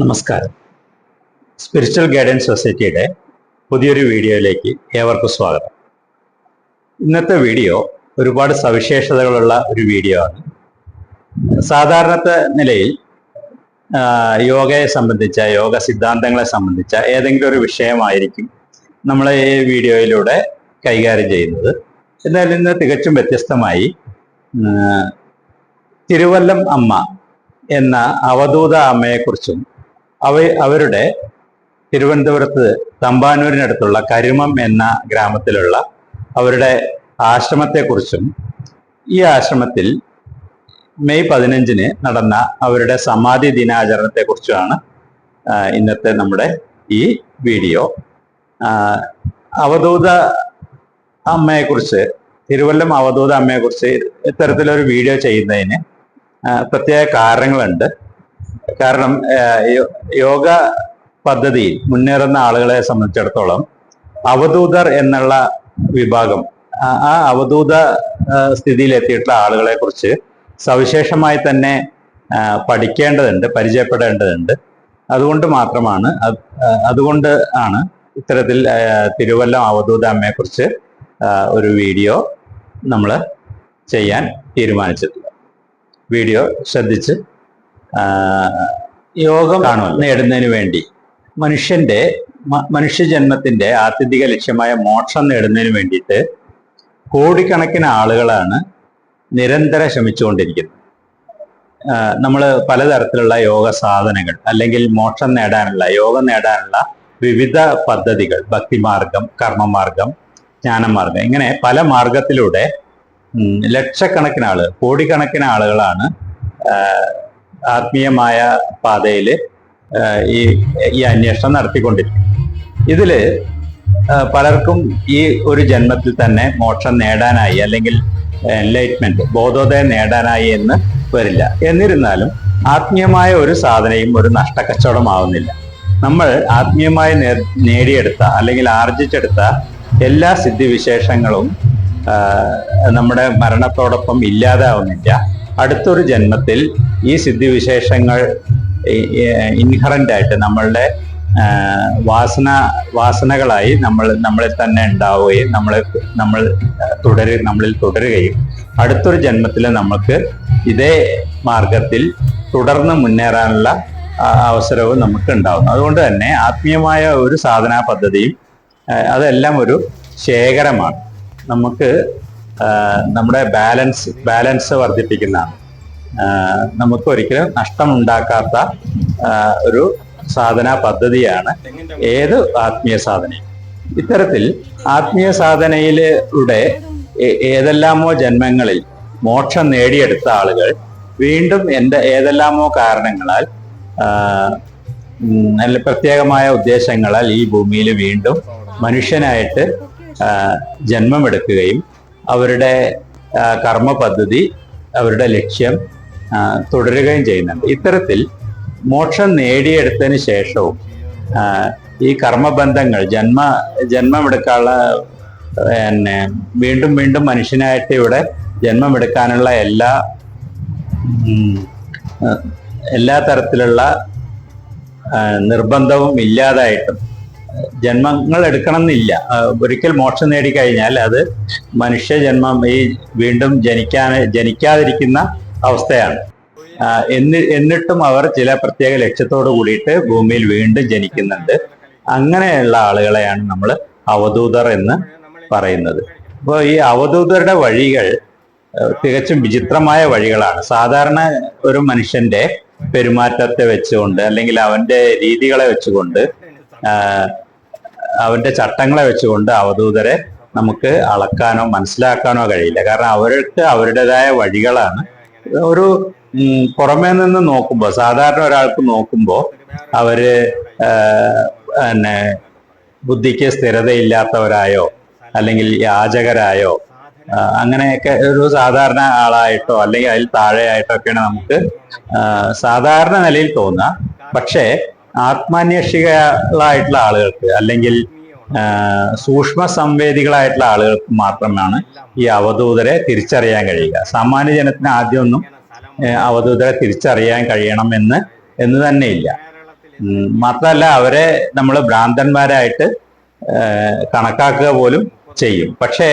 നമസ്കാരം. Spiritual guidance സൊസൈറ്റിയുടെ പുതിയൊരു വീഡിയോയിലേക്ക് ഏവർക്കും സ്വാഗതം. ഇന്നത്തെ വീഡിയോ ഒരുപാട് സവിശേഷതകളുള്ള ഒരു വീഡിയോ ആണ്. സാധാരണത്തെ നിലയിൽ യോഗയെ സംബന്ധിച്ച യോഗ സിദ്ധാന്തങ്ങളെ സംബന്ധിച്ച ഏതെങ്കിലും ഒരു വിഷയമായിരിക്കും നമ്മൾ ഈ വീഡിയോയിലൂടെ കൈകാര്യം ചെയ്യുന്നത്. എന്നാൽ ഇന്ന് തികച്ചും വ്യത്യസ്തമായി തിരുവല്ലം അമ്മ എന്ന അവധൂത അമ്മയെക്കുറിച്ചും അവ അവരുടെ തിരുവനന്തപുരത്ത് തമ്പാനൂരിനടുത്തുള്ള കരിമം എന്ന ഗ്രാമത്തിലുള്ള അവരുടെ ആശ്രമത്തെക്കുറിച്ചും ഈ ആശ്രമത്തിൽ മെയ് പതിനഞ്ചിന് നടന്ന അവരുടെ സമാധി ദിനാചരണത്തെക്കുറിച്ചുമാണ് ഇന്നത്തെ നമ്മുടെ ഈ വീഡിയോ. അവധൂത അമ്മയെക്കുറിച്ച് തിരുവല്ലം അവധൂത അമ്മയെക്കുറിച്ച് ഇത്തരത്തിലൊരു വീഡിയോ ചെയ്യുന്നതിന് പ്രത്യേക കാരണങ്ങളുണ്ട്. കാരണം യോഗ പദ്ധതിയിൽ മുന്നേറുന്ന ആളുകളെ സംബന്ധിച്ചിടത്തോളം അവധൂതർ എന്നുള്ള വിഭാഗം ആ- അവധൂത സ്ഥിതിയിലെത്തിയിട്ടുള്ള ആളുകളെ കുറിച്ച് സവിശേഷമായി തന്നെ പഠിക്കേണ്ടതുണ്ട് പരിചയപ്പെടേണ്ടതുണ്ട്. അതുകൊണ്ട് മാത്രമാണ് അതുകൊണ്ട് ആണ് ഇത്തരത്തിൽ തിരുവല്ല അവധൂത അമ്മയെക്കുറിച്ച് കുറിച്ച് ഒരു വീഡിയോ നമ്മൾ ചെയ്യാൻ തീരുമാനിച്ചിട്ടുള്ളത്. വീഡിയോ ശ്രദ്ധിച്ച് യോഗം നേടുന്നതിന് വേണ്ടി. മനുഷ്യന്റെ മനുഷ്യജന്മത്തിന്റെ ആത്യന്തിക ലക്ഷ്യമായ മോക്ഷം നേടുന്നതിന് വേണ്ടിയിട്ട് കോടിക്കണക്കിന് ആളുകളാണ് നിരന്തരം ശ്രമിച്ചുകൊണ്ടിരിക്കുന്നത്. നമ്മൾ പലതരത്തിലുള്ള യോഗ സാധനങ്ങൾ അല്ലെങ്കിൽ മോക്ഷം നേടാനുള്ള യോഗം നേടാനുള്ള വിവിധ പദ്ധതികൾ ഭക്തിമാർഗം കർമ്മമാർഗം ജ്ഞാനമാർഗം ഇങ്ങനെ പല മാർഗത്തിലൂടെ ലക്ഷക്കണക്കിന് ആളുകൾ കോടിക്കണക്കിന് ആളുകളാണ് ആത്മീയമായ പാതയിൽ ഈ ഈ അന്വേഷണം നടത്തിക്കൊണ്ടിരിക്കും ഇതിൽ പലർക്കും ഈ ഒരു ജന്മത്തിൽ തന്നെ മോക്ഷം നേടാനായി അല്ലെങ്കിൽ എൻലൈറ്റ്മെന്റ് ബോധോദയം നേടാനായി എന്ന് വരില്ല. എന്നിരുന്നാലും ആത്മീയമായ ഒരു സാധനയും ഒരു നഷ്ടക്കച്ചവടമാവുന്നില്ല. നമ്മൾ ആത്മീയമായി നേടിയെടുത്ത അല്ലെങ്കിൽ ആർജിച്ചെടുത്ത എല്ലാ സിദ്ധിവിശേഷങ്ങളും നമ്മുടെ മരണത്തോടൊപ്പം ഇല്ലാതാവുന്നില്ല. അടുത്തൊരു ജന്മത്തിൽ ഈ സിദ്ധിവിശേഷങ്ങൾ ഇൻഹറന്റ് ആയിട്ട് നമ്മളുടെ വാസന വാസനകളായി നമ്മൾ നമ്മളിൽ തന്നെ ഉണ്ടാവുകയും നമ്മൾ നമ്മൾ തുടരു നമ്മളിൽ തുടരുകയും അടുത്തൊരു ജന്മത്തിൽ നമുക്ക് ഇതേ മാർഗത്തിൽ തുടർന്ന് മുന്നേറാനുള്ള അവസരവും നമുക്ക് ഉണ്ടാവുന്നു. അതുകൊണ്ട് തന്നെ ആത്മീയമായ ഒരു സാധനാ പദ്ധതിയും അതെല്ലാം ഒരു ശേഖരമാണ്. നമുക്ക് നമ്മുടെ ബാലൻസ് ബാലൻസ് വർദ്ധിപ്പിക്കുന്നതാണ് നമുക്ക് ഒരിക്കലും നഷ്ടമുണ്ടാക്കാത്ത ഉണ്ടാക്കാത്ത ഒരു സാധന പദ്ധതിയാണ് ഏത് ആത്മീയ സാധനയും. ഇത്തരത്തിൽ ആത്മീയ സാധനയിലൂടെ ഏതെല്ലാമോ ജന്മങ്ങളിൽ മോക്ഷം നേടിയെടുത്ത ആളുകൾ വീണ്ടും എന്റെ ഏതെല്ലാമോ കാരണങ്ങളാൽ നല്ല പ്രത്യേകമായ ഉദ്ദേശങ്ങളാൽ ഈ ഭൂമിയിൽ വീണ്ടും മനുഷ്യനായിട്ട് ജന്മമെടുക്കുകയും അവരുടെ കർമ്മ പദ്ധതി അവരുടെ ലക്ഷ്യം തുടരുകയും ചെയ്യുന്നുണ്ട്. ഇത്തരത്തിൽ മോക്ഷം നേടിയെടുത്തതിന് ശേഷവും ഈ കർമ്മബന്ധങ്ങൾ ജന്മ ജന്മമെടുക്കാനുള്ള പിന്നെ വീണ്ടും വീണ്ടും മനുഷ്യനായിട്ട് ഇവിടെ ജന്മമെടുക്കാനുള്ള എല്ലാ എല്ലാ തരത്തിലുള്ള നിർബന്ധവും ഇല്ലാതായിട്ടും ജന്മങ്ങൾ എടുക്കണം എന്നില്ല ഒരിക്കൽ മോക്ഷം നേടിക്കഴിഞ്ഞാൽ അത് മനുഷ്യ ജന്മം ഈ വീണ്ടും ജനിക്കാൻ ജനിക്കാതിരിക്കുന്ന അവസ്ഥയാണ്. എന്നി എന്നിട്ടും അവർ ചില പ്രത്യേക ലക്ഷ്യത്തോട് കൂടിയിട്ട് ഭൂമിയിൽ വീണ്ടും ജനിക്കുന്നുണ്ട്. അങ്ങനെയുള്ള ആളുകളെയാണ് നമ്മൾ അവധൂതർ എന്ന് പറയുന്നത്. അപ്പോൾ ഈ അവധൂതരുടെ വഴികൾ തികച്ചും വിചിത്രമായ വഴികളാണ്. സാധാരണ ഒരു മനുഷ്യന്റെ പെരുമാറ്റത്തെ വെച്ചുകൊണ്ട് അല്ലെങ്കിൽ അവന്റെ രീതികളെ വെച്ചുകൊണ്ട് അവന്റെ ചട്ടങ്ങളെ വെച്ചുകൊണ്ട് അവധൂതരെ നമുക്ക് അളക്കാനോ മനസ്സിലാക്കാനോ കഴിയില്ല. കാരണം അവർക്ക് അവരുടേതായ വഴികളാണ്. ഒരു പുറമേ നിന്ന് നോക്കുമ്പോൾ സാധാരണ ഒരാൾക്ക് നോക്കുമ്പോൾ അവർ പിന്നെ ബുദ്ധിക്ക് സ്ഥിരതയില്ലാത്തവരായോ അല്ലെങ്കിൽ യാചകരായോ അങ്ങനെയൊക്കെ ഒരു സാധാരണ ആളായിട്ടോ അല്ലെങ്കിൽ അതിൽ താഴെയായിട്ടോ ഒക്കെയാണ് നമുക്ക് സാധാരണ നിലയിൽ തോന്നുക. പക്ഷേ ആത്മാന്വേഷികളായിട്ടുള്ള ആളുകൾക്ക് അല്ലെങ്കിൽ സൂക്ഷ്മ സംവേദികളായിട്ടുള്ള ആളുകൾക്ക് മാത്രമാണ് ഈ അവധൂതരെ തിരിച്ചറിയാൻ കഴിയുക. സാമാന്യ ജനത്തിന് ആദ്യമൊന്നും അവധൂതരെ തിരിച്ചറിയാൻ കഴിയണം എന്ന് എന്ന് തന്നെയില്ല. മാത്രമല്ല അവരെ നമ്മൾ ഭ്രാന്തന്മാരായിട്ട് കണക്കാക്കുക പോലും ചെയ്യും. പക്ഷേ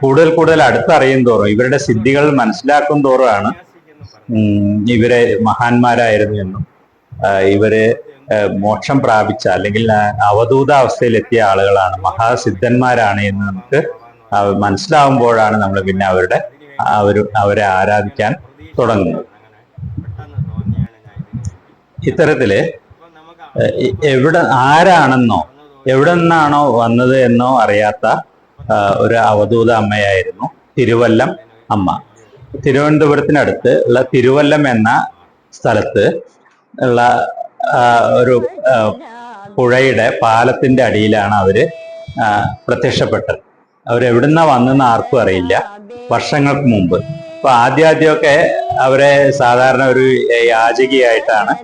കൂടുതൽ കൂടുതൽ അടുത്തറിയും തോറും ഇവരുടെ സിദ്ധികൾ മനസ്സിലാക്കും തോറുമാണ് ഇവരെ മഹാന്മാരായിരുന്നു എന്നും. ഇവർ മോക്ഷം പ്രാപിച്ച അല്ലെങ്കിൽ അവധൂത അവസ്ഥയിലെത്തിയ ആളുകളാണ്. മഹാസിദ്ധന്മാരാണ് എന്ന് നമുക്ക് മനസ്സിലാവുമ്പോഴാണ് നമ്മൾ പിന്നെ അവരുടെ അവർ അവരെ ആരാധിക്കാൻ തുടങ്ങുന്നത്. ഇത്തരത്തിൽ എവിടെ ആരാണെന്നോ എവിടെ നിന്നാണോ വന്നത് എന്നോ അറിയാത്ത ഒരു അവധൂത അമ്മയായിരുന്നു തിരുവല്ലം അമ്മ. തിരുവനന്തപുരത്തിനടുത്ത് ഉള്ള തിരുവല്ലം എന്ന സ്ഥലത്ത് ഉള്ള ഒരു പുഴയുടെ പാലത്തിന്റെ അടിയിലാണ് അവർ പ്രത്യക്ഷപ്പെട്ടത്. അവരെവിടുന്ന വന്നെന്ന് ആർക്കും അറിയില്ല. വർഷങ്ങൾക്ക് മുമ്പ്. അപ്പൊ ആദ്യാദ്യമൊക്കെ അവരെ സാധാരണ ഒരു യാചകിയായിട്ടാണ്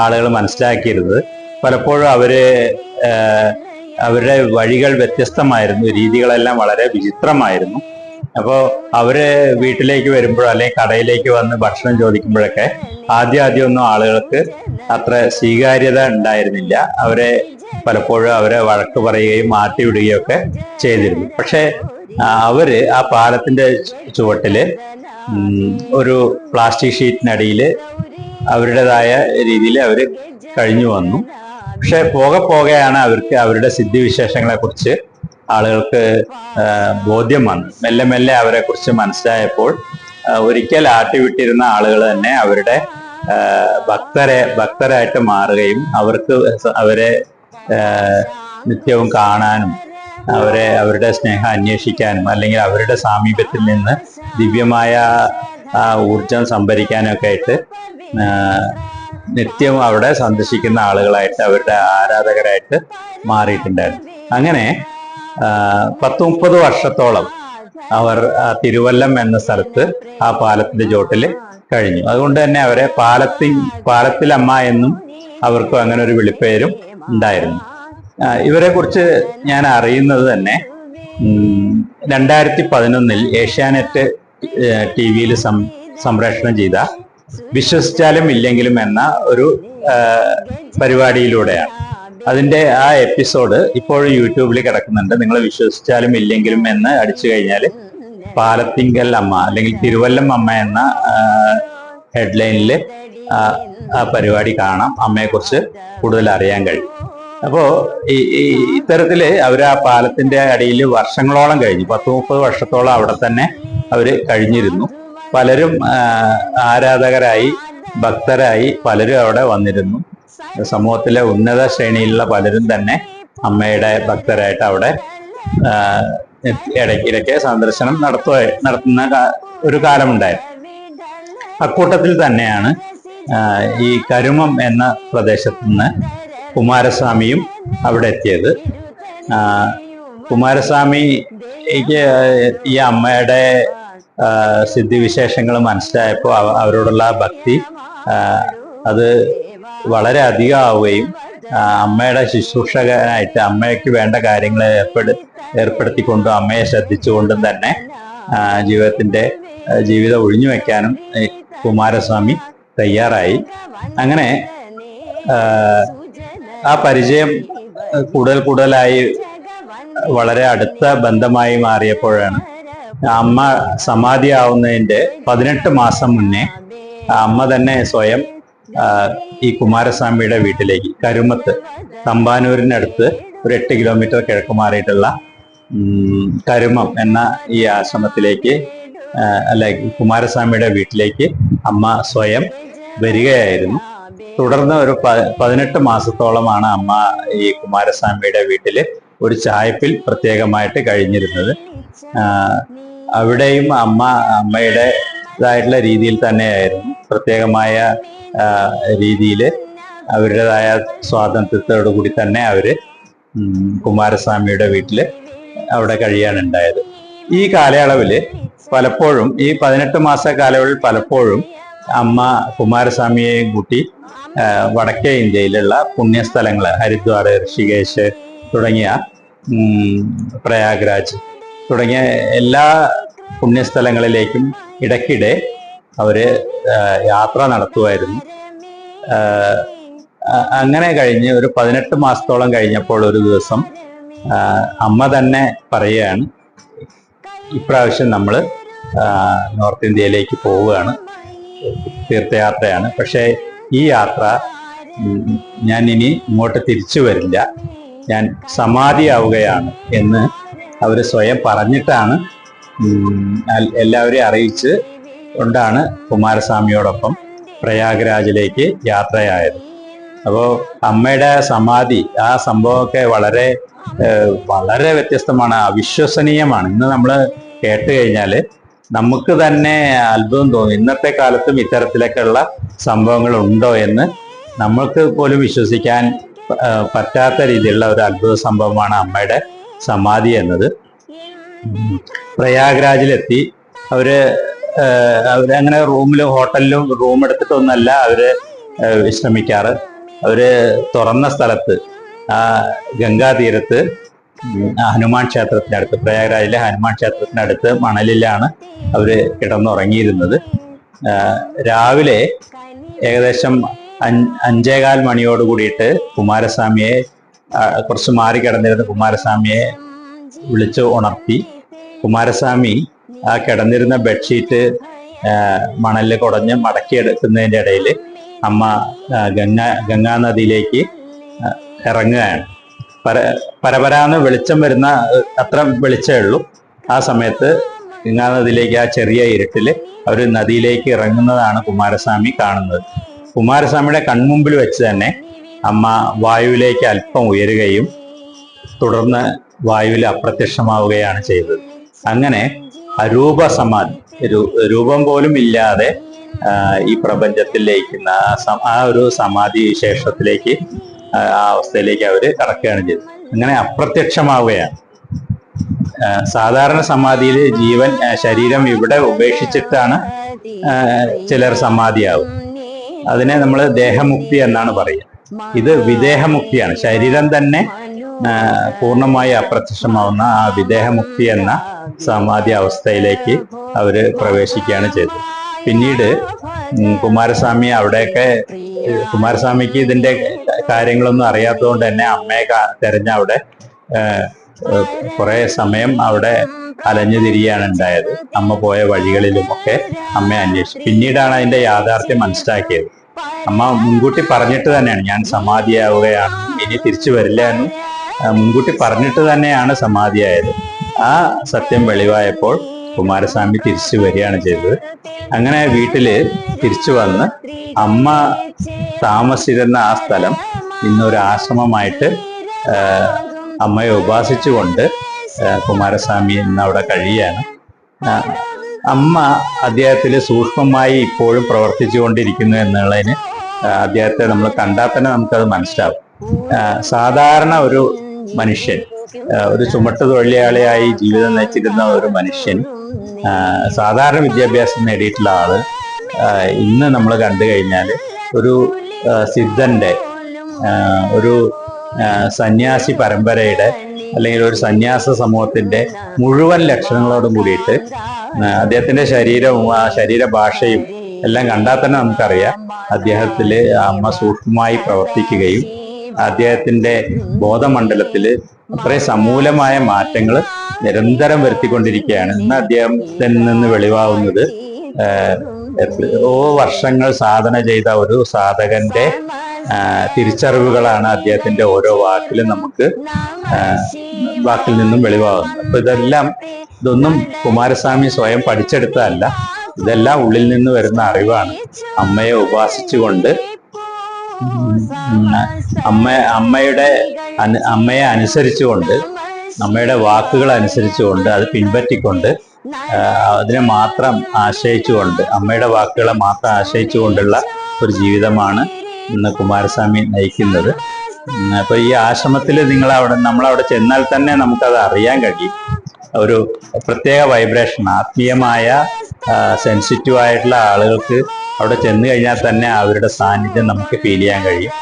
ആളുകൾ മനസ്സിലാക്കിയിരുന്നത്. പലപ്പോഴും അവർ അവരുടെ വഴികൾ വ്യത്യസ്തമായിരുന്നു. രീതികളെല്ലാം വളരെ വിചിത്രമായിരുന്നു. അപ്പോൾ അവർ വീട്ടിലേക്ക് വരുമ്പോഴോ അല്ലെങ്കിൽ കടയിലേക്ക് വന്ന് ഭക്ഷണം ചോദിക്കുമ്പോഴൊക്കെ ആദ്യം ആദ്യം ഒന്നും ആളുകൾക്ക് അത്ര സ്വീകാര്യത ഉണ്ടായിരുന്നില്ല. അവരെ പലപ്പോഴും അവരെ വഴക്ക് പറയുകയും മാറ്റി വിടുകയും ഒക്കെ ചെയ്തിരുന്നു. പക്ഷെ അവർ ആ പാലത്തിന്റെ ചുവട്ടിൽ ഒരു പ്ലാസ്റ്റിക് ഷീറ്റിനടിയിൽ അവരുടേതായ രീതിയിൽ അവർ കഴിഞ്ഞു വന്നു. പക്ഷെ പോകെ പോകെയാണ് അവർക്ക് അവരുടെ സിദ്ധിവിശേഷങ്ങളെ കുറിച്ച് ആളുകൾക്ക് ബോധ്യം വന്നു. മെല്ലെ മെല്ലെ അവരെ കുറിച്ച് മനസ്സിലായപ്പോൾ ഒരിക്കൽ ആട്ടിവിട്ടിരുന്ന ആളുകൾ തന്നെ അവരുടെ ഭക്തരെ ഭക്തരായിട്ട് മാറുകയും അവർക്ക് അവരെ നിത്യവും കാണാനും അവരെ അവരുടെ സ്നേഹം അന്വേഷിക്കാനും അല്ലെങ്കിൽ അവരുടെ സാമീപ്യത്തിൽ നിന്ന് ദിവ്യമായ ഊർജം സംഭരിക്കാനും ഒക്കെ ആയിട്ട് നിത്യം അവിടെ സന്ദർശിക്കുന്ന ആളുകളായിട്ട് അവരുടെ ആരാധകരായിട്ട് മാറിയിട്ടുണ്ടായിരുന്നു. അങ്ങനെ പത്ത് മുപ്പത് വർഷത്തോളം അവർ തിരുവല്ലം എന്ന സ്ഥലത്ത് ആ പാലത്തിന്റെ ചോട്ടിൽ കഴിഞ്ഞു. അതുകൊണ്ട് തന്നെ അവരെ പാലത്തി പാലത്തിലമ്മ എന്നും അവർക്കും അങ്ങനെ ഒരു വിളിപ്പേരും ഉണ്ടായിരുന്നു. ഇവരെ കുറിച്ച് ഞാൻ അറിയുന്നത് തന്നെ രണ്ടായിരത്തി പതിനൊന്നിൽ ഏഷ്യാനെറ്റ് ടി വിയിൽ സംപ്രേഷണം ചെയ്ത വിശ്വസിച്ചാലും ഇല്ലെങ്കിലും എന്ന ഒരു പരിപാടിയിലൂടെയാണ്. അതിന്റെ ആ എപ്പിസോഡ് ഇപ്പോഴും യൂട്യൂബിൽ കിടക്കുന്നുണ്ട്. നിങ്ങൾ വിശ്വസിച്ചാലും ഇല്ലെങ്കിലും എന്ന് അടിച്ചു കഴിഞ്ഞാൽ പാലത്തിങ്കൽ അമ്മ അല്ലെങ്കിൽ തിരുവല്ലം അമ്മ എന്ന ഹെഡ്ലൈനിൽ ആ പരിപാടി കാണാം. അമ്മയെ കുറിച്ച് കൂടുതൽ അറിയാൻ കഴിയും. അപ്പോ ഈ ഇത്തരത്തിൽ അവർ ആ പാലത്തിന്റെ അടിയിൽ വർഷങ്ങളോളം കഴിഞ്ഞു. പത്ത് മുപ്പത് വർഷത്തോളം അവിടെ തന്നെ അവർ കഴിഞ്ഞിരുന്നു. പലരും ആരാധകരായി ഭക്തരായി പലരും അവിടെ വന്നിരുന്നു. സമൂഹത്തിലെ ഉന്നത ശ്രേണിയിലുള്ള പലരും തന്നെ അമ്മയുടെ ഭക്തരായിട്ട് അവിടെ ഇടയ്ക്കിടയ്ക്ക് സന്ദർശനം നടത്തുക നടത്തുന്ന ഒരു കാലമുണ്ടായിരുന്നു. അക്കൂട്ടത്തിൽ തന്നെയാണ് ഈ കരുമം എന്ന പ്രദേശത്ത് നിന്ന് കുമാരസ്വാമിയും അവിടെ എത്തിയത്. കുമാരസ്വാമി കുമാരസ്വാമിക്ക് ഈ അമ്മയുടെ സിദ്ധിവിശേഷങ്ങൾ മനസ്സിലായപ്പോൾ അവരോടുള്ള ഭക്തി അത് വളരെ അധികമാവുകയും ആവുകയും അമ്മയുടെ ശുശ്രൂഷകനായിട്ട് അമ്മയ്ക്ക് വേണ്ട കാര്യങ്ങൾ ഏർപ്പെടു ഏർപ്പെടുത്തിക്കൊണ്ടും അമ്മയെ ശ്രദ്ധിച്ചുകൊണ്ടും തന്നെ ജീവിതത്തിന്റെ ജീവിതം ഒഴിഞ്ഞു വെക്കാനും കുമാരസ്വാമി തയ്യാറായി. അങ്ങനെ ആ, പരിചയം കൂടുതൽ കൂടുതലായി വളരെ അടുത്ത ബന്ധമായി മാറിയപ്പോഴാണ് അമ്മ സമാധിയാവുന്നതിന്റെ പതിനെട്ട് മാസം മുന്നേ അമ്മ തന്നെ സ്വയം ഈ കുമാരസ്വാമിയുടെ വീട്ടിലേക്ക് കരുമത്ത് തമ്പാനൂരിനടുത്ത് ഒരു എട്ട് കിലോമീറ്റർ കിഴക്ക് മാറിയിട്ടുള്ള കരുമം എന്ന ഈ ആശ്രമത്തിലേക്ക് അല്ലെ കുമാരസ്വാമിയുടെ വീട്ടിലേക്ക് അമ്മ സ്വയം വരികയായിരുന്നു. തുടർന്ന് ഒരു പതിനെട്ട് മാസത്തോളമാണ് അമ്മ ഈ കുമാരസ്വാമിയുടെ വീട്ടിൽ ഒരു ചായപ്പിൽ പ്രത്യേകമായിട്ട് കഴിഞ്ഞിരുന്നത്. അവിടെയും അമ്മ അമ്മയുടെ ഇതായിട്ടുള്ള രീതിയിൽ തന്നെയായിരുന്നു. പ്രത്യേകമായ രീതിയിൽ അവരുടേതായ സ്വാതന്ത്ര്യത്തോടു കൂടി തന്നെ അവർ കുമാരസ്വാമിയുടെ വീട്ടിൽ അവിടെ കഴിയാനുണ്ടായത് ഈ കാലയളവിൽ പലപ്പോഴും ഈ പതിനെട്ട് മാസ കാലയളവിൽ പലപ്പോഴും അമ്മ കുമാരസ്വാമിയെയും കൂട്ടി വടക്കേ ഇന്ത്യയിലുള്ള പുണ്യസ്ഥലങ്ങൾ ഹരിദ്വാർ ഋഷികേശ് തുടങ്ങിയ പ്രയാഗ്രാജ് തുടങ്ങിയ എല്ലാ പുണ്യസ്ഥലങ്ങളിലേക്കും ഇടയ്ക്കിടെ അവർ യാത്ര നടത്തുമായിരുന്നു അങ്ങനെ കഴിഞ്ഞ് ഒരു പതിനെട്ട് മാസത്തോളം കഴിഞ്ഞപ്പോൾ ഒരു ദിവസം അമ്മ തന്നെ പറയുകയാണ് ഇപ്രാവശ്യം നമ്മൾ നോർത്ത് ഇന്ത്യയിലേക്ക് പോവുകയാണ്. തീർത്ഥയാത്രയാണ്. പക്ഷേ ഈ യാത്ര ഞാൻ ഇനി ഇങ്ങോട്ട് തിരിച്ചു വരില്ല. ഞാൻ സമാധിയാവുകയാണ് എന്ന് അവർ സ്വയം പറഞ്ഞിട്ടാണ് എല്ലാവരെയും അറിയിച്ച് കൊണ്ടാണ് കുമാരസ്വാമിയോടൊപ്പം പ്രയാഗ്രാജിലേക്ക് യാത്രയായത്. അപ്പോൾ അമ്മയുടെ സമാധി ആ സംഭവമൊക്കെ വളരെ വളരെ വ്യത്യസ്തമാണ് അവിശ്വസനീയമാണ്. ഇന്ന് നമ്മൾ കേട്ട് കഴിഞ്ഞാൽ നമുക്ക് തന്നെ അത്ഭുതം തോന്നും. ഇന്നത്തെ കാലത്തും ഇത്തരത്തിലൊക്കെയുള്ള സംഭവങ്ങൾ ഉണ്ടോ എന്ന് നമ്മൾക്ക് പോലും വിശ്വസിക്കാൻ പറ്റാത്ത രീതിയിലുള്ള ഒരു അത്ഭുത സംഭവമാണ് അമ്മയുടെ സമാധി എന്നത്. പ്രയാഗ്രാജിലെത്തി. അവർ അവർ അങ്ങനെ റൂമിലും ഹോട്ടലിലും റൂം എടുത്തിട്ടൊന്നല്ല അവർ വിശ്രമിക്കാറ്. അവർ തുറന്ന സ്ഥലത്ത് ആ ഗംഗാതീരത്ത് ഹനുമാൻ ക്ഷേത്രത്തിനടുത്ത് പ്രയാഗ്രാജിലെ ഹനുമാൻ ക്ഷേത്രത്തിനടുത്ത് മണലിലാണ് അവർ കിടന്നുറങ്ങിയിരുന്നത്. രാവിലെ ഏകദേശം അഞ്ച് അഞ്ചേകാൽ മണിയോട് കൂടിയിട്ട് കുമാരസ്വാമിയെ കുറച്ച് മാറി കിടന്നിരുന്ന കുമാരസ്വാമിയെ വിളിച്ച് ഉണർത്തി. കുമാരസ്വാമി ആ കിടന്നിരുന്ന ബെഡ്ഷീറ്റ് മണലിൽ കുടഞ്ഞ് മടക്കിയെടുക്കുന്നതിന്റെ ഇടയിൽ അമ്മ ഗംഗ ഗംഗാ നദിയിലേക്ക് ഇറങ്ങുകയാണ്. പര പരപരാന്ന് വെളിച്ചം വരുന്ന അത്ര വെളിച്ചമേ ഉള്ളൂ. ആ സമയത്ത് ഗംഗാനദിയിലേക്ക് ആ ചെറിയ ഇരുട്ടിൽ അവർ നദിയിലേക്ക് ഇറങ്ങുന്നതാണ് കുമാരസ്വാമി കാണുന്നത്. കുമാരസ്വാമിയുടെ കൺമുമ്പിൽ വെച്ച് തന്നെ അമ്മ വായുവിലേക്ക് അല്പം ഉയരുകയും തുടർന്ന് വായുവിൽ അപ്രത്യക്ഷമാവുകയാണ് ചെയ്തത്. അങ്ങനെ അരൂപ സമാധി രൂപം പോലും ഇല്ലാതെ ഈ പ്രപഞ്ചത്തിൽ ആ ഒരു സമാധി വിശേഷത്തിലേക്ക് ആ അവസ്ഥയിലേക്ക് അവർ കടക്കുകയാണ് ചെയ്തത്. അങ്ങനെ അപ്രത്യക്ഷമാവുകയാണ്. സാധാരണ സമാധിയിൽ ജീവൻ ശരീരം ഇവിടെ ഉപേക്ഷിച്ചിട്ടാണ് ചിലർ സമാധിയാവും അതിനെ നമ്മൾ ദേഹമുക്തി എന്നാണ് പറയുക. ഇത് വിദേഹമുക്തിയാണ്. ശരീരം തന്നെ പൂർണമായി അപ്രത്യക്ഷമാവുന്ന ആ വിദേഹമുക്തി എന്ന സമാധി അവസ്ഥയിലേക്ക് അവർ പ്രവേശിക്കുകയാണ് ചെയ്തത്. പിന്നീട് കുമാരസ്വാമി അവിടെയൊക്കെ കുമാരസ്വാമിക്ക് ഇതിന്റെ കാര്യങ്ങളൊന്നും അറിയാത്തതുകൊണ്ട് തന്നെ അമ്മയെ തെരഞ്ഞ അവിടെ കുറെ സമയം അവിടെ അലഞ്ഞു തിരിയാണ് ഉണ്ടായത്. അമ്മ പോയ വഴികളിലും ഒക്കെ അമ്മയെ അന്വേഷിച്ചു. പിന്നീടാണ് അതിന്റെ യാഥാർത്ഥ്യം മനസ്സിലാക്കിയത്. അമ്മ മുൻകൂട്ടി പറഞ്ഞിട്ട് തന്നെയാണ് ഞാൻ സമാധിയാവുകയാണ്. ഇനി തിരിച്ചു വരില്ല എന്ന് മുൻകൂട്ടി പറഞ്ഞിട്ട് തന്നെയാണ് സമാധിയായത്. ആ സത്യം വെളിവായപ്പോൾ കുമാരസ്വാമി തിരിച്ചു വരികയാണ് ചെയ്തത്. അങ്ങനെ വീട്ടിൽ തിരിച്ചു വന്ന് അമ്മ താമസിച്ചിരുന്ന ആ സ്ഥലം ഇന്നൊരു ആശ്രമമായിട്ട് അമ്മയെ ഉപാസിച്ചുകൊണ്ട് കുമാരസ്വാമി ഇന്ന് അവിടെ കഴിയുകയാണ് അമ്മ അദ്ദേഹത്തിൽ സൂക്ഷ്മമായി ഇപ്പോഴും പ്രവർത്തിച്ചു കൊണ്ടിരിക്കുന്നു എന്നുള്ളതിന് അദ്ദേഹത്തെ നമ്മൾ കണ്ടാൽ തന്നെ നമുക്കത് മനസ്സിലാവും. സാധാരണ ഒരു മനുഷ്യൻ. ഒരു ചുമട്ട് തൊഴിലാളിയായി ജീവിതം നയിച്ചിരുന്ന ഒരു മനുഷ്യൻ. സാധാരണ വിദ്യാഭ്യാസം നേടിയിട്ടുള്ള ആൾ. ഇന്ന് നമ്മൾ കണ്ടു കഴിഞ്ഞാൽ ഒരു സിദ്ധന്റെ ഒരു സന്യാസി പരമ്പരയുടെ അല്ലെങ്കിൽ ഒരു സന്യാസ സമൂഹത്തിന്റെ മുഴുവൻ ലക്ഷണങ്ങളോടും കൂടിയിട്ട് അദ്ദേഹത്തിന്റെ ശരീരവും ആ ശരീരഭാഷയും എല്ലാം കണ്ടാൽ തന്നെ നമുക്കറിയാം അദ്ദേഹത്തിൽ അമ്മ സൂക്ഷ്മമായി പ്രവർത്തിക്കുകയും അദ്ദേഹത്തിന്റെ ബോധമണ്ഡലത്തിൽ അത്രയും സമൂലമായ മാറ്റങ്ങൾ നിരന്തരം വരുത്തിക്കൊണ്ടിരിക്കുകയാണ്. ഇന്ന് അദ്ദേഹത്തിൽ നിന്ന് വെളിവാകുന്നത് ഓ എത്രയോ വർഷങ്ങൾ സാധന ചെയ്ത ഒരു സാധകന്റെ തിരിച്ചറിവുകളാണ് അദ്ദേഹത്തിന്റെ ഓരോ വാക്കിലും നമുക്ക് വാക്കിൽ നിന്നും വെളിവാകുന്നത്. അപ്പൊ ഇതെല്ലാം ഇതൊന്നും കുമാരസ്വാമി സ്വയം പഠിച്ചെടുത്തതല്ല. ഇതെല്ലാം ഉള്ളിൽ നിന്ന് വരുന്ന അറിവാണ്. അമ്മയെ ഉപാസിച്ചുകൊണ്ട് അമ്മ അമ്മയുടെ അമ്മയെ അനുസരിച്ചുകൊണ്ട് അമ്മയുടെ വാക്കുകൾ അനുസരിച്ചുകൊണ്ട് അത് പിൻപറ്റിക്കൊണ്ട് അതിനെ മാത്രം ആശ്രയിച്ചുകൊണ്ട് അമ്മയുടെ വാക്കുകളെ മാത്രം ആശ്രയിച്ചുകൊണ്ടുള്ള ഒരു ജീവിതമാണ് ഇന്ന് കുമാരസ്വാമി നയിക്കുന്നത്. അപ്പൊ ഈ ആശ്രമത്തിൽ നിങ്ങൾ അവിടെ നമ്മൾ അവിടെ ചെന്നാൽ തന്നെ നമുക്കത് അറിയാൻ കഴിയും. ഒരു പ്രത്യേക വൈബ്രേഷൻ ആത്മീയമായ സെൻസിറ്റീവ് ആയിട്ടുള്ള ആളുകൾക്ക് അവിടെ ചെന്ന് കഴിഞ്ഞാൽ തന്നെ അവരുടെ സാന്നിധ്യം നമുക്ക് ഫീൽ ചെയ്യാൻ കഴിയും.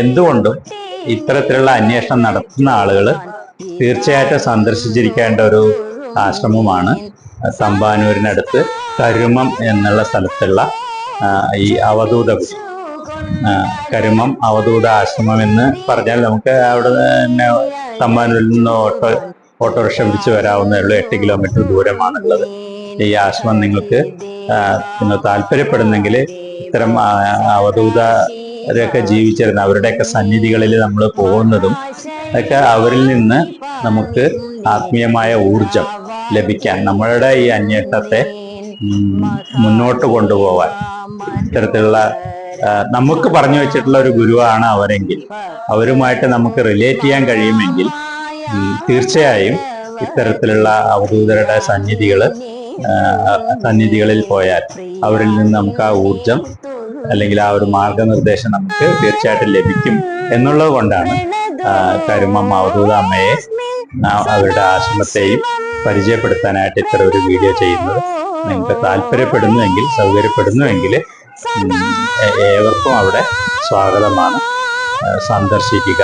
എന്തുകൊണ്ടും ഇത്തരത്തിലുള്ള അന്വേഷണം നടത്തുന്ന ആളുകൾ തീർച്ചയായിട്ടും സന്ദർശിച്ചിരിക്കേണ്ട ഒരു ആശ്രമമാണ് തമ്പാനൂരിനടുത്ത് കരുമം എന്നുള്ള സ്ഥലത്തുള്ള ഈ അവധൂത കരുമം അവധൂത ആശ്രമം എന്ന് പറഞ്ഞാൽ നമുക്ക് അവിടെ തന്നെ തമ്പാനൂരിൽ നിന്ന് ഓട്ടോ ഓട്ടോറിക്ഷ പിടിച്ച് വരാവുന്നേ ഉള്ളൂ. എട്ട് കിലോമീറ്റർ ദൂരമാണുള്ളത്. ഈ ആശ്രമം നിങ്ങൾക്ക് നിങ്ങൾ താല്പര്യപ്പെടുന്നെങ്കിൽ ഇത്തരം അവധൂതരൊക്കെ ജീവിച്ചിരുന്ന അവരുടെയൊക്കെ സന്നിധികളിൽ നമ്മൾ പോകുന്നതും അതൊക്കെ അവരിൽ നിന്ന് നമുക്ക് ആത്മീയമായ ഊർജം ലഭിക്കാൻ നമ്മളുടെ ഈ അന്വേഷണത്തെ മുന്നോട്ട് കൊണ്ടുപോവാൻ ഇത്തരത്തിലുള്ള നമുക്ക് പറഞ്ഞു വെച്ചിട്ടുള്ള ഒരു ഗുരുവാണ് അവരെങ്കിൽ അവരുമായിട്ട് നമുക്ക് റിലേറ്റ് ചെയ്യാൻ കഴിയുമെങ്കിൽ തീർച്ചയായും ഇത്തരത്തിലുള്ള അവധൂതരുടെ സന്നിധികൾ ആ, സന്നിധികളിൽ പോയാൽ അവരിൽ നിന്ന് നമുക്ക് ആ ഊർജം അല്ലെങ്കിൽ ആ ഒരു മാർഗനിർദ്ദേശം നമുക്ക് തീർച്ചയായിട്ടും ലഭിക്കും എന്നുള്ളത് കൊണ്ടാണ് കരുമ അവധൂത അമ്മയെ അവരുടെ ആശ്രമത്തെയും പരിചയപ്പെടുത്താനായിട്ട് ഇത്ര ഒരു വീഡിയോ ചെയ്യുന്നത്. നിങ്ങൾക്ക് താല്പര്യപ്പെടുന്നുവെങ്കിൽ സൗകര്യപ്പെടുന്നുവെങ്കിൽ ഏവർക്കും അവിടെ സ്വാഗതമാണ്. സന്ദർശിക്കുക.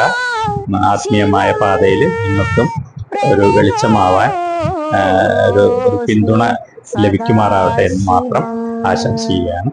ആത്മീയമായ പാതയിൽ നിങ്ങൾക്കും ഒരു വെളിച്ചമാവാൻ ഒരു പിന്തുണ ലഭിക്കുമാറാവട്ടെ എന്ന് മാത്രം ആശംസിക്കുകയാണ്.